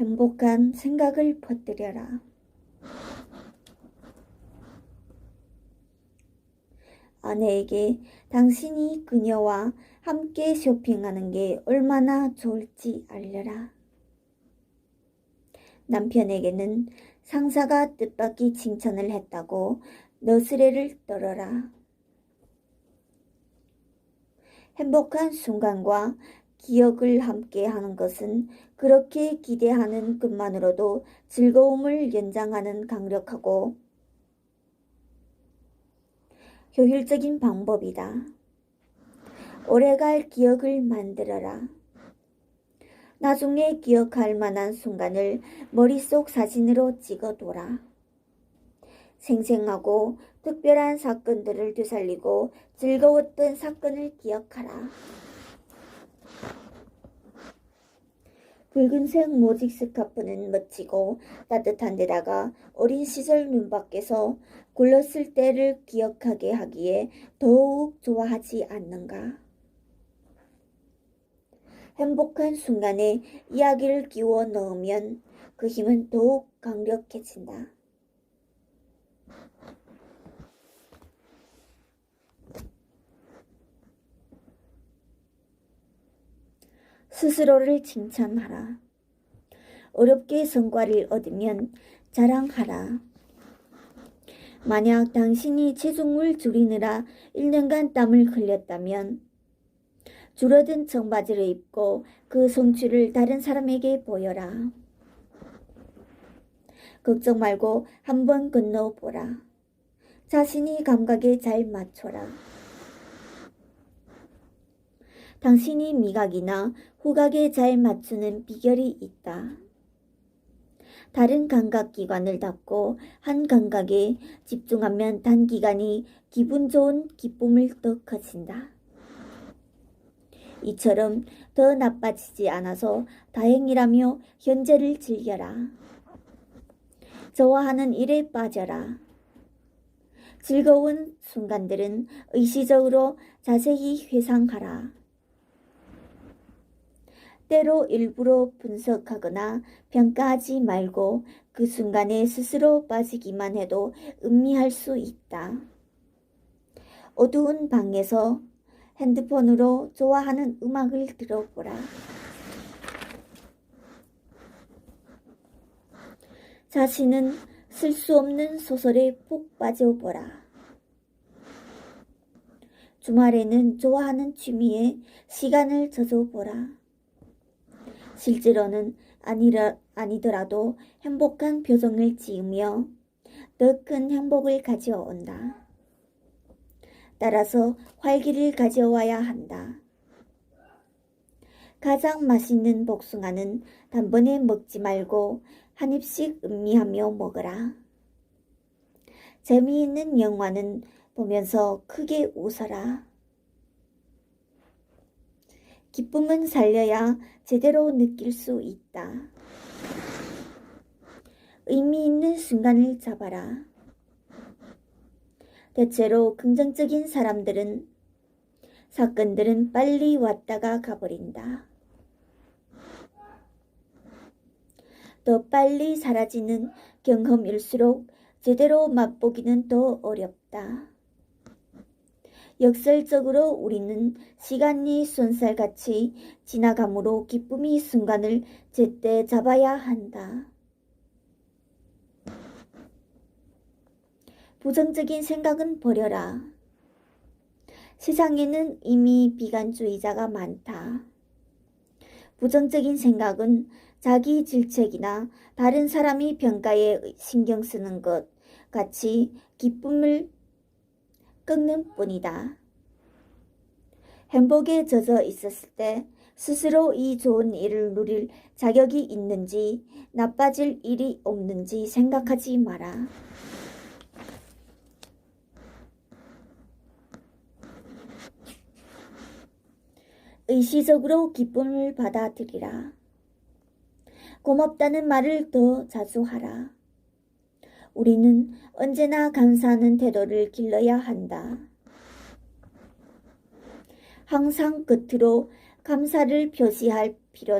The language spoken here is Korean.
행복한 생각을 퍼뜨려라. 아내에게 당신이 그녀와 함께 쇼핑하는 게 얼마나 좋을지 알려라. 남편에게는 상사가 뜻밖의 칭찬을 했다고 너스레를 떨어라. 행복한 순간과 기억을 함께 하는 것은 그렇게 기대하는 것만으로도 즐거움을 연장하는 강력하고 효율적인 방법이다. 오래갈 기억을 만들어라. 나중에 기억할 만한 순간을 머릿속 사진으로 찍어둬라. 생생하고 특별한 사건들을 되살리고 즐거웠던 사건을 기억하라. 붉은색 모직 스카프는 멋지고 따뜻한 데다가 어린 시절 눈밖에서 굴렀을 때를 기억하게 하기에 더욱 좋아하지 않는가. 행복한 순간에 이야기를 끼워 넣으면 그 힘은 더욱 강력해진다. 스스로를 칭찬하라. 어렵게 성과를 얻으면 자랑하라. 만약 당신이 체중을 줄이느라 1년간 땀을 흘렸다면 줄어든 청바지를 입고 그 성취를 다른 사람에게 보여라. 걱정 말고 한번 건너보라. 자신이 감각에 잘 맞춰라. 당신이 미각이나 후각에 잘 맞추는 비결이 있다. 다른 감각기관을 닫고 한 감각에 집중하면 단기간이 기분 좋은 기쁨을 더 커진다. 이처럼 더 나빠지지 않아서 다행이라며 현재를 즐겨라. 좋아하는 일에 빠져라. 즐거운 순간들은 의시적으로 자세히 회상하라. 때로 일부러 분석하거나 평가하지 말고 그 순간에 스스로 빠지기만 해도 음미할 수 있다. 어두운 방에서 핸드폰으로 좋아하는 음악을 들어보라. 자신은 쓸 수 없는 소설에 푹 빠져보라. 주말에는 좋아하는 취미에 시간을 젖어보라. 실제로는 아니라, 아니더라도 행복한 표정을 지으며 더 큰 행복을 가져온다. 따라서 활기를 가져와야 한다. 가장 맛있는 복숭아는 단번에 먹지 말고 한 입씩 음미하며 먹어라. 재미있는 영화는 보면서 크게 웃어라. 기쁨은 살려야 제대로 느낄 수 있다. 의미 있는 순간을 잡아라. 대체로 긍정적인 사람들은 사건들은 빨리 왔다가 가버린다. 더 빨리 사라지는 경험일수록 제대로 맛보기는 더 어렵다. 역설적으로 우리는 시간이 쏜살같이 지나가므로 기쁨이 순간을 제때 잡아야 한다. 부정적인 생각은 버려라. 세상에는 이미 비관주의자가 많다. 부정적인 생각은 자기 질책이나 다른 사람이 평가에 신경 쓰는 것 같이 기쁨을 꺾는 뿐이다. 행복에 젖어 있었을 때 스스로 이 좋은 일을 누릴 자격이 있는지 나빠질 일이 없는지 생각하지 마라. 의시적으로 기쁨을 받아들이라. 고맙다는 말을 더 자주 하라. 우리는 언제나 감사하는 태도를 길러야 한다. 항상 끝으로 감사를 표시할 필요는